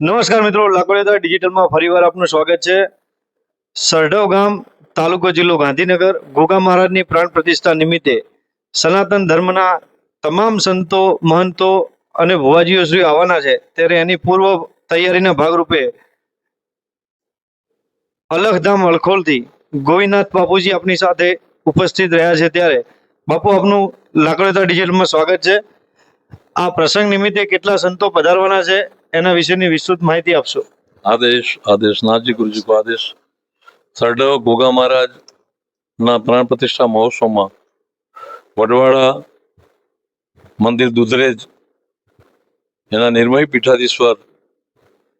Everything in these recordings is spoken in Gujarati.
નમસ્કાર મિત્રો લાકોડિયા ડિજિટલમાં ફરીવાર આપનું સ્વાગત છે. સરઢવ ગામ, તાલુકો જિલ્લો ગાંધીનગર, ગોગા મહારાજની પ્રાણ પ્રતિષ્ઠા નિમિત્તે સનાતન ધર્મના તમામ સંતો, મહંતો અને ભુવાજીઓ શ્રી આવવાના છે. ત્યારે એની પૂર્વ તૈયારીના ભાગરૂપે અલખધામ અળખોલથી ગોવિંદનાથ બાપુજી આપની સાથે ઉપસ્થિત રહ્યા છે ત્યારે. બાપુ, આપનું લાકડીયા ડિજિટલમાં સ્વાગત છે. આ પ્રસંગ નિમિત્તે કેટલા સંતો પધારવાના છે? એના વિશેની વિસ્તૃત માહિતી આપશો? આદેશ આદેશ નાથજી ગુરુજી કો આદેશ. સરડવ ગોગા મહારાજ ના પ્રાણ પ્રતિષ્ઠા મહોત્સવમાં વડવાડા મંદિર દુધરેજ, એના નિર્મય પીઠાધીશ્વર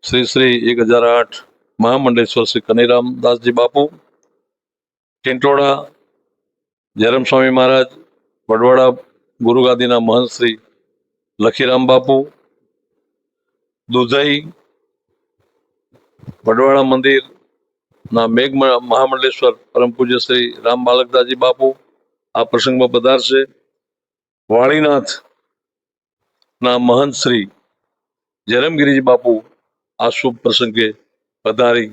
શ્રી શ્રી એક હજાર આઠ મહામંડલેશ્વર શ્રી કનૈરામદાસજી બાપુ ટિંટોડા જયરામ સ્વામી મહારાજ વડવાડા ગુરુગાદીના મહંત શ્રી લખીરામ બાપુ દુધઈ વડવાળા મંદિર, ના મેઘ મહામંડલેશ્વર, પરમ પૂજ્ય શ્રી રામ બાલકદાસજી બાપુ. આ પ્રસંગમાં પધારશે વાળીનાથ ના મહંત શ્રી જયરામગીરીજી બાપુ. આ શુભ પ્રસંગે પધારી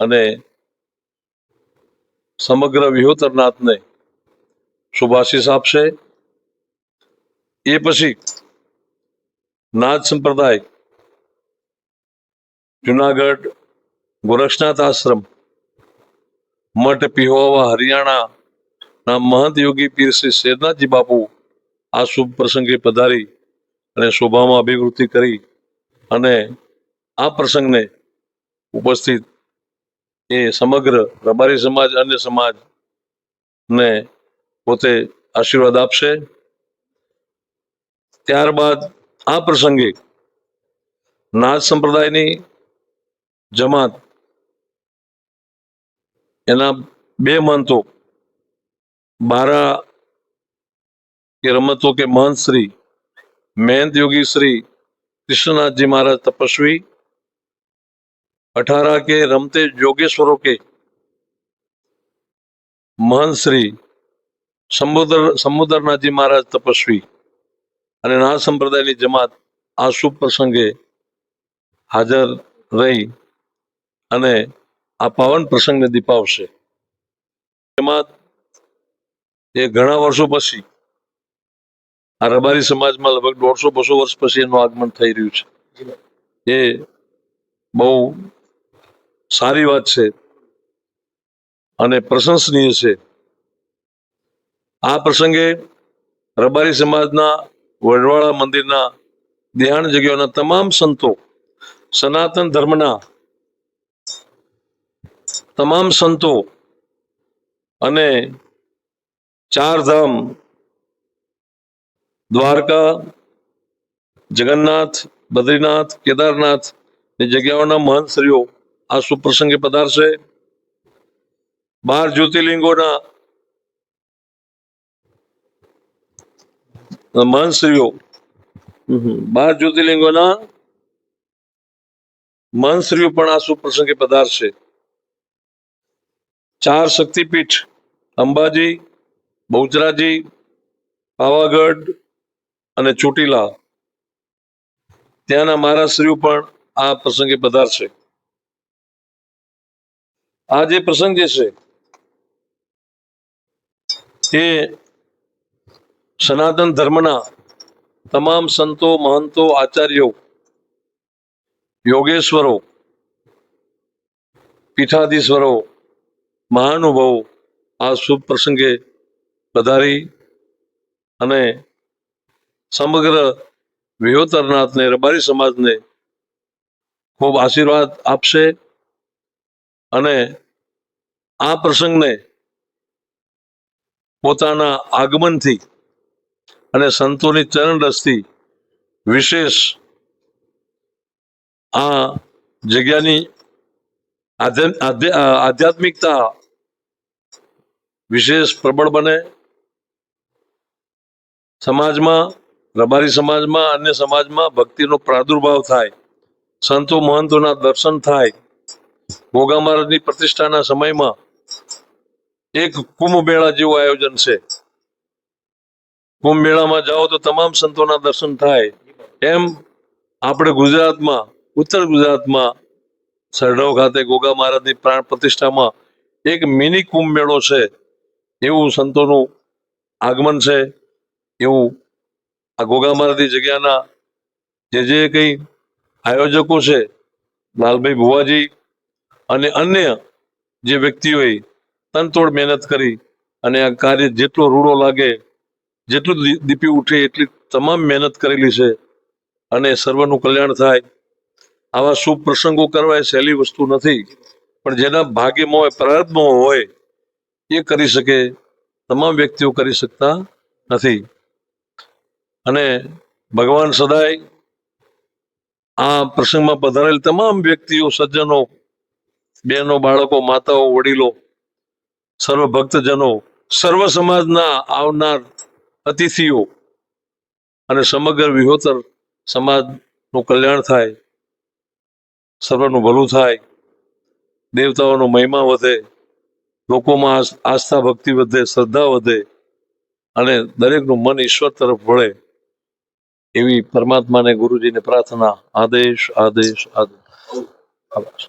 અને સમગ્ર વિહોતરનાથને શુભાશીષ આપશે. એ પછી નાથ સંપ્રદાય જુનાગઢ ગોરક્ષનાથ આશ્રમ મઠ પીહોવા હરિયાણા ના મહંત યોગી પીર શ્રી શેરનાથજી બાપુ આ શુભ પ્રસંગે પધારી અને શોભામાં અભિવૃદ્ધિ કરી અને આ પ્રસંગને ઉપસ્થિત એ સમગ્ર રબારી સમાજ, અન્ય સમાજ ને પોતે આશીર્વાદ આપશે. ત્યારબાદ આ પ્રસંગે નાથ સંપ્રદાયની જમાત. એના બે મંતો બારા કે રમતો કે મહંતશ્રી, મહેંત યોગી કૃષ્ણનાથજી મહારાજ તપસ્વી, અઠારા કે રમતે યોગેશ્વરો કે મહંતશ્રી સમુદ્ર સમુદ્રનાથજી મહારાજ તપસ્વી અને ના સંપ્રદાયની જમાત આ શુભ પ્રસંગે હાજર રહી. અને આ પાવન પ્રસંગને દીપાવશે. એમાં એ ઘણા વર્ષો પછી, આ રબારી સમાજમાં લગભગ દોઢસો બસો વર્ષ પછી એનું આગમન થઈ રહ્યું છે. એ બહુ સારી વાત છે અને પ્રશંસનીય છે. આ પ્રસંગે રબારી સમાજના વડવાળા મંદિરના દેહાણ જગ્યાઓના તમામ સંતો, સનાતન ધર્મના તમામ સંતો અને ચાર ધામ દ્વારકા, જગન્નાથ, બદ્રીનાથ, કેદારનાથની જગ્યાઓના મહંતશ્રીઓ આ સુપ્રસંગે પધારશે. બાર જ્યોતિર્લિંગોના મહંતશ્રીઓ બાર જ્યોતિર્લિંગોના મહંતશ્રીઓ પણ આ સુપ્રસંગે પધારશે. ચાર શક્તિપીઠ, અંબાજી, બહુચરાજી, પાવાગઢ અને ચોટીલા. ત્યાંના મહારાજશ્રીઓ પણ આ પ્રસંગે પધારશે. આ જે પ્રસંગ જે છે તે સનાતન ધર્મના તમામ સંતો, મહંતો, આચાર્યો, યોગેશ્વરો, પીઠાધીશ્વરો મહાનુભાવો આ શુભ પ્રસંગે પધારી અને સમગ્ર વિહોતરનાથને રબારી સમાજને ખૂબ આશીર્વાદ આપશે અને આ પ્રસંગને પોતાના આગમનથી અને સંતોની ચરણ રસથી વિશેષ આ જગ્યાની આધ્યા- આધ્યા- આધ્યાત્મિકતા વિશેષ પ્રબળ બને. સમાજમાં રબારી સમાજમાં, અન્ય સમાજમાં ભક્તિનો પ્રાદુર્ભાવ થાય. સંતો મહંતોના દર્શન થાય. મોગા મહારાજની પ્રતિષ્ઠાના સમયમાં એક કુંભ જેવું આયોજન છે. કુંભ મેળામાં જાઓ તો તમામ સંતોના દર્શન થાય. એમ આપણે ગુજરાતમાં, ઉત્તર ગુજરાતમાં, સરઢવ ખાતે ગોગા મહારાજની પ્રાણ પ્રતિષ્ઠામાં એક મિની કુંભ મેળો છે. એવું સંતોનું આગમન છે, એવું આ ગોગા મહારાજની જગ્યાના જે જે કંઈ આયોજકો છે, લાલભાઈ ભુવાજી અને અન્ય જે વ્યક્તિઓએ તનતોડ મહેનત કરી અને આ કાર્ય જેટલો રૂડો લાગે, જેટલું દીપી ઉઠે એટલી તમામ મહેનત કરેલી છે અને સર્વનું કલ્યાણ થાય. આવા શુભ પ્રસંગો કરવા એ સહેલી વસ્તુ નથી, પણ જેના ભાગ્યમાં હોય પ્રારબ્ધમાં હોય એ કરી શકે, તમામ વ્યક્તિઓ કરી શકતા નથી. અને ભગવાન સદાય આ પ્રસંગમાં પધારેલ તમામ વ્યક્તિઓ, સજ્જનો, બહેનો, બાળકો, માતાઓ, વડીલો સર્વ ભક્તજનો સર્વ સમાજના આવનાર અતિથિઓ અને સમગ્ર વિહોતર સમાજનું કલ્યાણ થાય, સર્વનું ભલું થાય, દેવતાઓનો મહિમા વધે લોકોમાં આસ્થા ભક્તિ વધે, શ્રદ્ધા વધે અને દરેકનું મન ઈશ્વર તરફ વળે એવી પરમાત્માને ગુરુજીને પ્રાર્થના આદેશ આદેશ આદેશ.